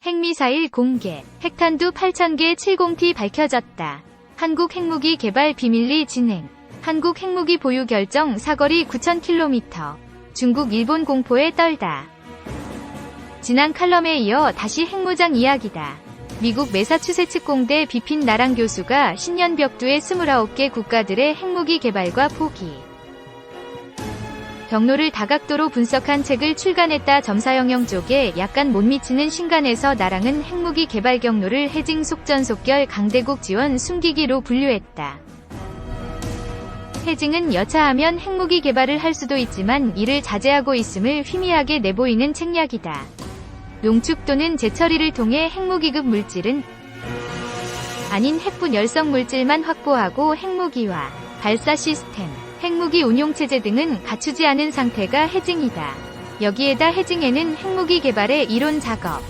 핵미사일 공개, 핵탄두 8,000개 70T 밝혀졌다. 한국 핵무기 개발 비밀리 진행, 한국 핵무기 보유 결정 사거리 9,000km, 중국 일본 공포에 떨다. 지난 칼럼에 이어 다시 핵무장 이야기다. 미국 매사추세츠 공대 비핀 나랑 교수가 신년 벽두의 29개 국가들의 핵무기 개발과 포기. 경로를 다각도로 분석한 책을 출간했다. 점사영영 쪽에 약간 못 미치는 신간에서 나랑은 핵무기 개발 경로를 해징 속전속결 강대국 지원 숨기기로 분류했다. 해징은 여차하면 핵무기 개발을 할 수도 있지만 이를 자제하고 있음을 희미하게 내보이는 책략이다. 농축 또는 재처리를 통해 핵무기급 물질은 아닌 핵분 열성 물질만 확보하고 핵무기와 발사 시스템, 핵무기 운용체제 등은 갖추지 않은 상태가 해징이다. 여기에다 해징에는 핵무기 개발의 이론 작업,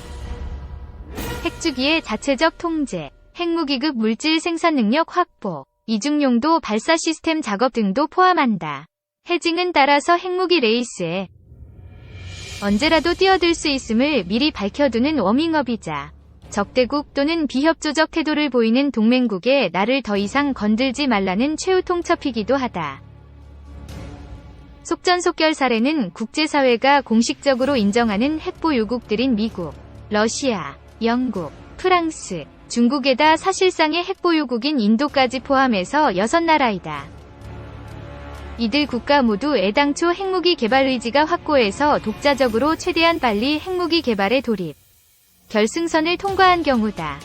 핵주기의 자체적 통제, 핵무기급 물질 생산 능력 확보, 이중용도 발사 시스템 작업 등도 포함한다. 해징은 따라서 핵무기 레이스에 언제라도 뛰어들 수 있음을 미리 밝혀두는 워밍업이자 적대국 또는 비협조적 태도를 보이는 동맹국에 나를 더 이상 건들지 말라는 최후 통첩이기도 하다. 속전속결 사례는 국제사회가 공식적으로 인정하는 핵보유국들인 미국, 러시아, 영국, 프랑스, 중국에다 사실상의 핵보유국인 인도까지 포함해서 6나라이다. 이들 국가 모두 애당초 핵무기 개발 의지가 확고해서 독자적으로 최대한 빨리 핵무기 개발에 돌입. 결승선을 통과한 경우다.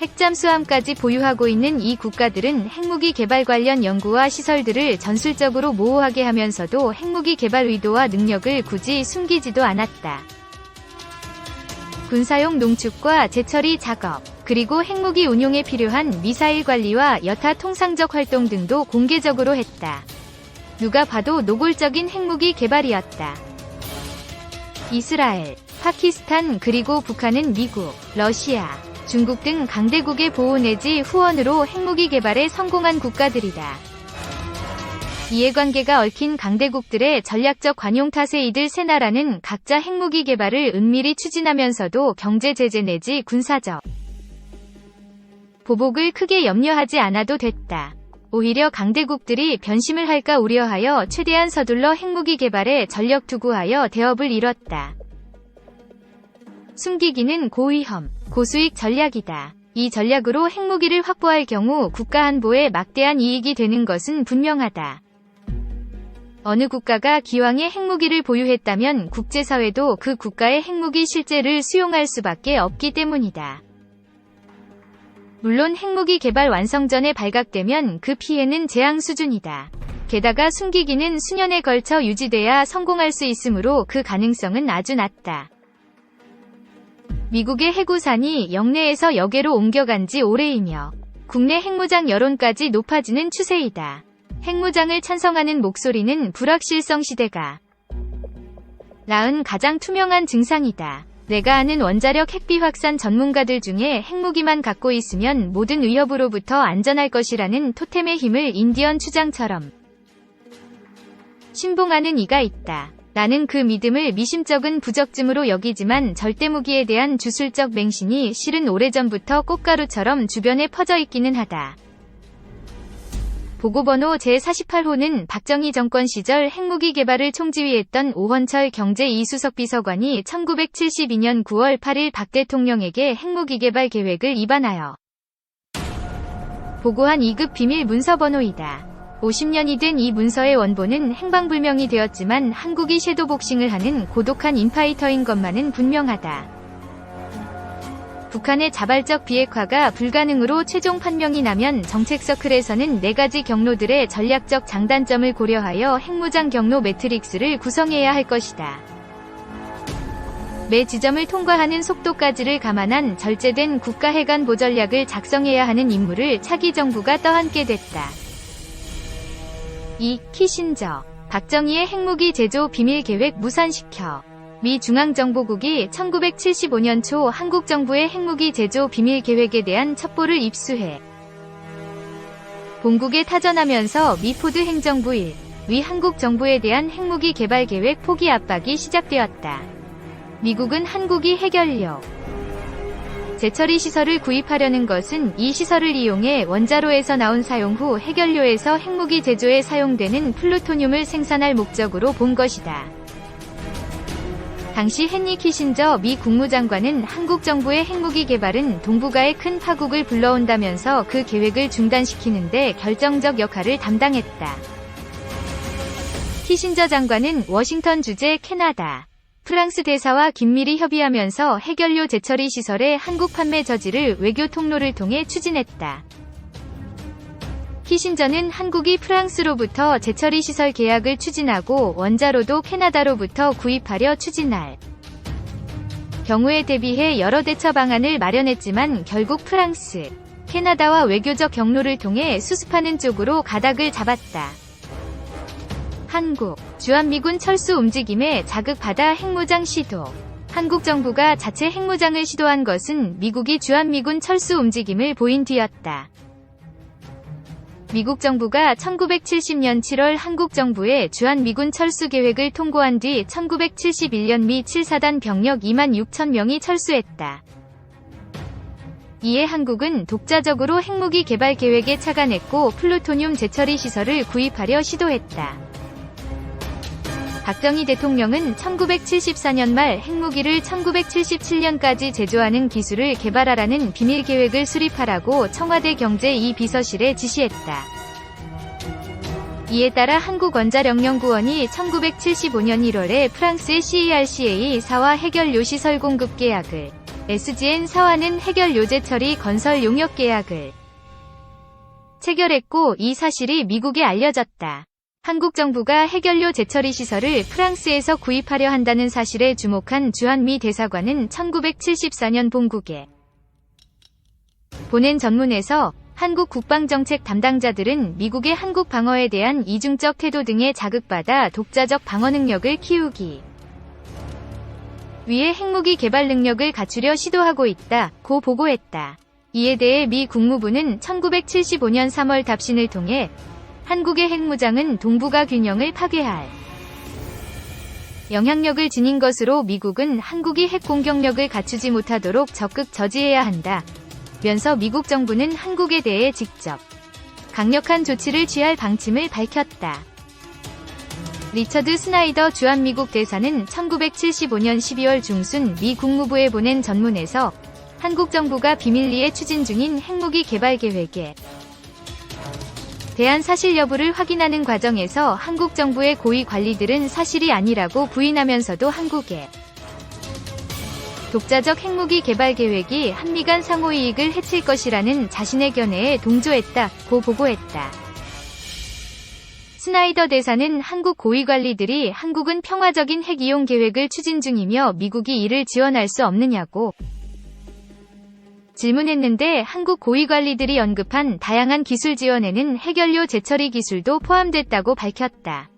핵잠수함까지 보유하고 있는 이 국가들은 핵무기 개발 관련 연구와 시설들을 전술적으로 모호하게 하면서도 핵무기 개발 의도와 능력을 굳이 숨기지도 않았다. 군사용 농축과 재처리 작업, 그리고 핵무기 운용에 필요한 미사일 관리와 여타 통상적 활동 등도 공개적으로 했다. 누가 봐도 노골적인 핵무기 개발이었다. 이스라엘, 파키스탄 그리고 북한은 미국, 러시아, 중국 등 강대국의 보호 내지 후원으로 핵무기 개발에 성공한 국가들이다. 이해관계가 얽힌 강대국들의 전략적 관용 탓에 이들 세 나라는 각자 핵무기 개발을 은밀히 추진하면서도 경제 제재 내지 군사적 보복을 크게 염려하지 않아도 됐다. 오히려 강대국들이 변심을 할까 우려하여 최대한 서둘러 핵무기 개발에 전력 투구하여 대업을 이뤘다. 숨기기는 고위험, 고수익 전략이다. 이 전략으로 핵무기를 확보할 경우 국가 안보에 막대한 이익이 되는 것은 분명하다. 어느 국가가 기왕에 핵무기를 보유했다면 국제사회도 그 국가의 핵무기 실제를 수용할 수밖에 없기 때문이다. 물론 핵무기 개발 완성 전에 발각되면 그 피해는 재앙 수준이다. 게다가 숨기기는 수년에 걸쳐 유지돼야 성공할 수 있으므로 그 가능성은 아주 낮다. 미국의 해구산이 영내에서 여계로 옮겨간 지 오래이며 국내 핵무장 여론까지 높아지는 추세이다. 핵무장을 찬성하는 목소리는 불확실성 시대가 낳은 가장 투명한 증상이다. 내가 아는 원자력 핵비 확산 전문가들 중에 핵무기만 갖고 있으면 모든 위협으로부터 안전할 것이라는 토템의 힘을 인디언 추장처럼 신봉하는 이가 있다. 나는 그 믿음을 미심쩍은 부적쯤으로 여기지만 절대무기에 대한 주술적 맹신이 실은 오래전부터 꽃가루처럼 주변에 퍼져 있기는 하다. 보고번호 제48호는 박정희 정권 시절 핵무기 개발을 총지휘했던 오헌철 경제 이수석 비서관이 1972년 9월 8일 박 대통령에게 핵무기 개발 계획을 입안하여 보고한 2급 비밀 문서 번호이다. 50년이 된 이 문서의 원본은 행방불명이 되었지만 한국이 섀도우 복싱을 하는 고독한 인파이터인 것만은 분명하다. 북한의 자발적 비핵화가 불가능으로 최종 판명이 나면 정책 서클에서는 네 가지 경로들의 전략적 장단점을 고려하여 핵무장 경로 매트릭스를 구성해야 할 것이다. 매 지점을 통과하는 속도까지를 감안한 절제된 국가 해관 보전략을 작성해야 하는 임무를 차기 정부가 떠안게 됐다. 2. 키신저 박정희의 핵무기 제조 비밀 계획 무산시켜 미 중앙정보국이 1975년 초 한국 정부의 핵무기 제조 비밀 계획에 대한 첩보를 입수해 본국에 타전하면서 미 포드 행정부 일, 위 한국 정부에 대한 핵무기 개발 계획 포기 압박이 시작되었다. 미국은 한국이 해결료 재처리 시설을 구입하려는 것은 이 시설을 이용해 원자로에서 나온 사용 후 해결료에서 핵무기 제조에 사용되는 플루토늄을 생산할 목적으로 본 것이다. 당시 헨리 키신저 미 국무장관은 한국 정부의 핵무기 개발은 동북아에 큰 파국을 불러온다면서 그 계획을 중단시키는데 결정적 역할을 담당했다. 키신저 장관은 워싱턴 주재 캐나다, 프랑스 대사와 긴밀히 협의하면서 해결료 재처리 시설의 한국 판매 저지를 외교 통로를 통해 추진했다. 키신저는 한국이 프랑스로부터 재처리 시설 계약을 추진하고 원자로도 캐나다로부터 구입하려 추진할 경우에 대비해 여러 대처 방안을 마련했지만 결국 프랑스, 캐나다와 외교적 경로를 통해 수습하는 쪽으로 가닥을 잡았다. 한국, 주한미군 철수 움직임에 자극받아 핵무장 시도. 한국 정부가 자체 핵무장을 시도한 것은 미국이 주한미군 철수 움직임을 보인 뒤였다. 미국 정부가 1970년 7월 한국 정부의 주한미군 철수 계획을 통고한 뒤 1971년 미 7사단 병력 2만 6천 명이 철수했다. 이에 한국은 독자적으로 핵무기 개발 계획에 착안했고 플루토늄 재처리 시설을 구입하려 시도했다. 박정희 대통령은 1974년 말 핵무기를 1977년까지 제조하는 기술을 개발하라는 비밀 계획을 수립하라고 청와대 경제 이 비서실에 지시했다. 이에 따라 한국원자력연구원이 1975년 1월에 프랑스의 CERCA4와 해결료 시설 공급 계약을, SGN4와는 해결료 제 처리 건설 용역 계약을 체결했고 이 사실이 미국에 알려졌다. 한국 정부가 해결료 재처리 시설을 프랑스에서 구입하려 한다는 사실에 주목한 주한미 대사관은 1974년 본국에 보낸 전문에서 한국 국방정책 담당자들은 미국의 한국 방어에 대한 이중적 태도 등에 자극받아 독자적 방어 능력을 키우기 위해 핵무기 개발 능력을 갖추려 시도하고 있다. 고 보고했다. 이에 대해 미 국무부는 1975년 3월 답신을 통해 한국의 핵무장은 동북아 균형을 파괴할 영향력을 지닌 것으로 미국은 한국이 핵 공격력을 갖추지 못하도록 적극 저지해야 한다. 면서 미국 정부는 한국에 대해 직접 강력한 조치를 취할 방침을 밝혔다. 리처드 스나이더 주한미국 대사는 1975년 12월 중순 미 국무부에 보낸 전문에서 한국 정부가 비밀리에 추진 중인 핵무기 개발 계획에 대한 사실 여부를 확인하는 과정에서 한국 정부의 고위 관리들은 사실이 아니라고 부인하면서도 한국의 독자적 핵무기 개발 계획이 한미 간 상호 이익을 해칠 것이라는 자신의 견해에 동조했다. 고 보고했다. 스나이더 대사는 한국 고위 관리들이 한국은 평화적인 핵 이용 계획을 추진 중이며 미국이 이를 지원할 수 없느냐고 질문했는데 한국 고위 관리들이 언급한 다양한 기술 지원에는 해결료 재처리 기술도 포함됐다고 밝혔다.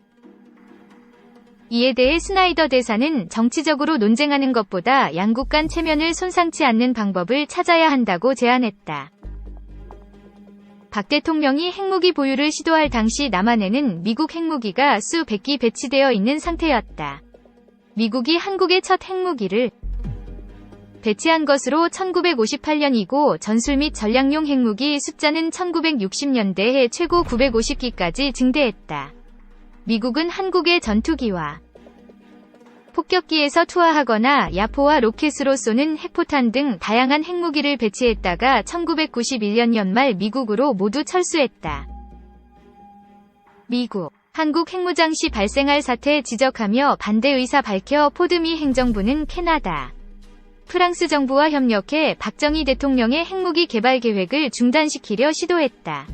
이에 대해 스나이더 대사는 정치적으로 논쟁하는 것보다 양국 간 체면을 손상치 않는 방법을 찾아야 한다고 제안했다. 박 대통령이 핵무기 보유를 시도할 당시 남한에는 미국 핵무기가 수백 기 배치되어 있는 상태였다. 미국이 한국의 첫 핵무기를 배치한 것으로 1958년이고 전술 및 전략용 핵무기 숫자는 1960년대에 최고 950기까지 증대했다. 미국은 한국의 전투기와 폭격기에서 투하하거나 야포와 로켓으로 쏘는 핵포탄 등 다양한 핵무기를 배치했다가 1991년 연말 미국으로 모두 철수했다. 미국 한국 핵무장 시 발생할 사태 지적하며 반대 의사 밝혀 포드미 행정부는 캐나다 프랑스 정부와 협력해 박정희 대통령의 핵무기 개발 계획을 중단시키려 시도했다.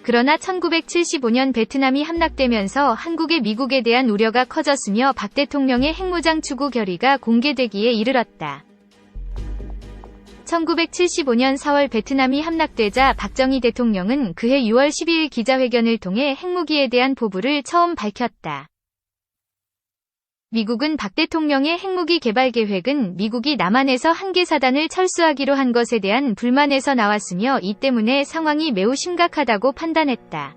그러나 1975년 베트남이 함락되면서 한국의 미국에 대한 우려가 커졌으며 박 대통령의 핵무장 추구 결의가 공개되기에 이르렀다. 1975년 4월 베트남이 함락되자 박정희 대통령은 그해 6월 12일 기자회견을 통해 핵무기에 대한 포부를 처음 밝혔다. 미국은 박 대통령의 핵무기 개발 계획은 미국이 남한에서 한계 사단을 철수하기로 한 것에 대한 불만에서 나왔으며 이 때문에 상황이 매우 심각하다고 판단했다.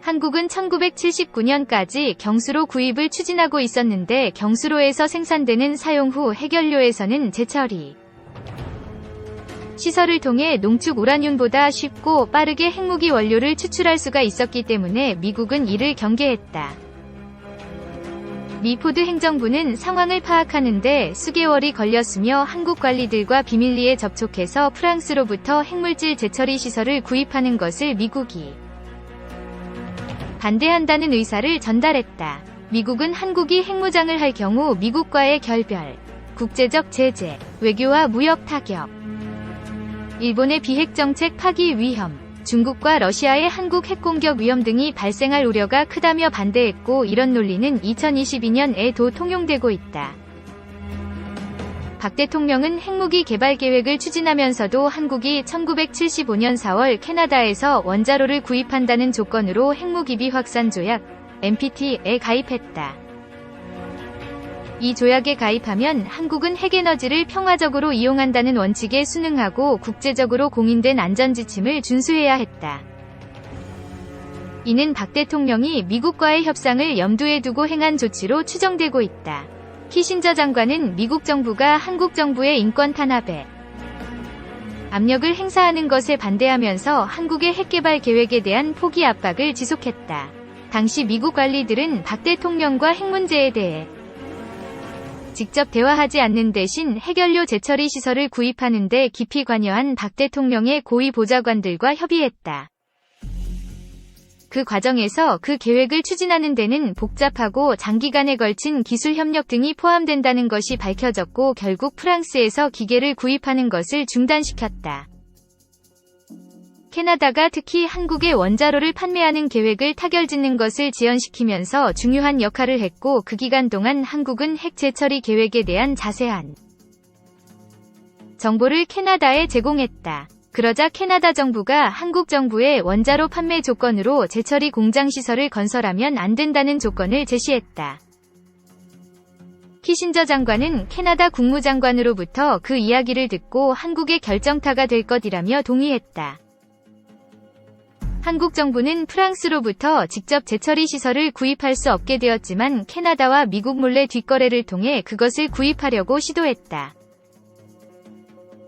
한국은 1979년까지 경수로 구입을 추진하고 있었는데 경수로에서 생산되는 사용 후 해결료에서는 재처리 시설을 통해 농축 우라늄보다 쉽고 빠르게 핵무기 원료를 추출할 수가 있었기 때문에 미국은 이를 경계했다. 미 포드 행정부는 상황을 파악하는데 수개월이 걸렸으며 한국 관리들과 비밀리에 접촉해서 프랑스로부터 핵물질 재처리 시설을 구입하는 것을 미국이 반대한다는 의사를 전달했다. 미국은 한국이 핵무장을 할 경우 미국과의 결별, 국제적 제재, 외교와 무역 타격, 일본의 비핵 정책 파기 위험, 중국과 러시아의 한국 핵공격 위험 등이 발생할 우려가 크다며 반대했고 이런 논리는 2022년에도 통용되고 있다. 박 대통령은 핵무기 개발 계획을 추진하면서도 한국이 1975년 4월 캐나다에서 원자로를 구입한다는 조건으로 핵무기비 확산 조약 NPT에 가입했다. 이 조약에 가입하면 한국은 핵에너지를 평화적으로 이용한다는 원칙에 순응하고 국제적으로 공인된 안전지침을 준수해야 했다. 이는 박 대통령이 미국과의 협상을 염두에 두고 행한 조치로 추정되고 있다. 키신저 장관은 미국 정부가 한국 정부의 인권 탄압에 압력을 행사하는 것에 반대하면서 한국의 핵개발 계획에 대한 포기 압박을 지속했다. 당시 미국 관리들은 박 대통령과 핵 문제에 대해 직접 대화하지 않는 대신 해결료 재처리 시설을 구입하는 데 깊이 관여한 박 대통령의 고위 보좌관들과 협의했다. 그 과정에서 그 계획을 추진하는 데는 복잡하고 장기간에 걸친 기술 협력 등이 포함된다는 것이 밝혀졌고 결국 프랑스에서 기계를 구입하는 것을 중단시켰다. 캐나다가 특히 한국의 원자로를 판매하는 계획을 타결짓는 것을 지연시키면서 중요한 역할을 했고 그 기간 동안 한국은 핵 재처리 계획에 대한 자세한 정보를 캐나다에 제공했다. 그러자 캐나다 정부가 한국 정부의 원자로 판매 조건으로 재처리 공장 시설을 건설하면 안 된다는 조건을 제시했다. 키신저 장관은 캐나다 국무장관으로부터 그 이야기를 듣고 한국의 결정타가 될 것이라며 동의했다. 한국 정부는 프랑스로부터 직접 재처리 시설을 구입할 수 없게 되었지만 캐나다와 미국 몰래 뒷거래를 통해 그것을 구입하려고 시도했다.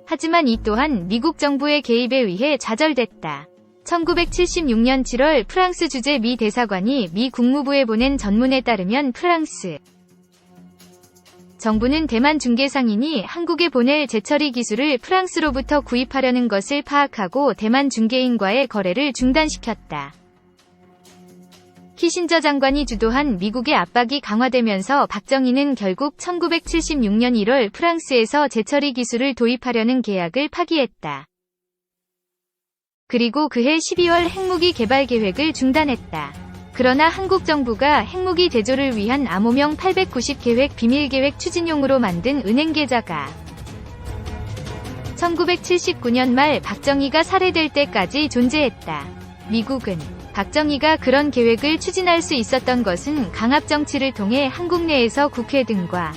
하지만 이 또한 미국 정부의 개입에 의해 좌절됐다. 1976년 7월 프랑스 주재 미 대사관이 미 국무부에 보낸 전문에 따르면 프랑스 정부는 대만 중개상인이 한국에 보낼 재처리 기술을 프랑스로부터 구입하려는 것을 파악하고 대만 중개인과의 거래를 중단시켰다. 키신저 장관이 주도한 미국의 압박이 강화되면서 박정희는 결국 1976년 1월 프랑스에서 재처리 기술을 도입하려는 계약을 파기했다. 그리고 그해 12월 핵무기 개발 계획을 중단했다. 그러나 한국 정부가 핵무기 제조를 위한 암호명 890 계획 비밀 계획 추진용으로 만든 은행 계좌가 1979년 말 박정희가 살해될 때까지 존재했다. 미국은 박정희가 그런 계획을 추진할 수 있었던 것은 강압 정치를 통해 한국 내에서 국회 등과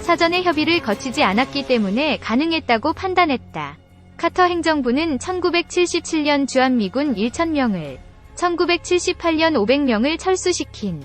사전에 협의를 거치지 않았기 때문에 가능했다고 판단했다. 카터 행정부는 1977년 주한미군 1,000명을 1978년 500명을 철수시킨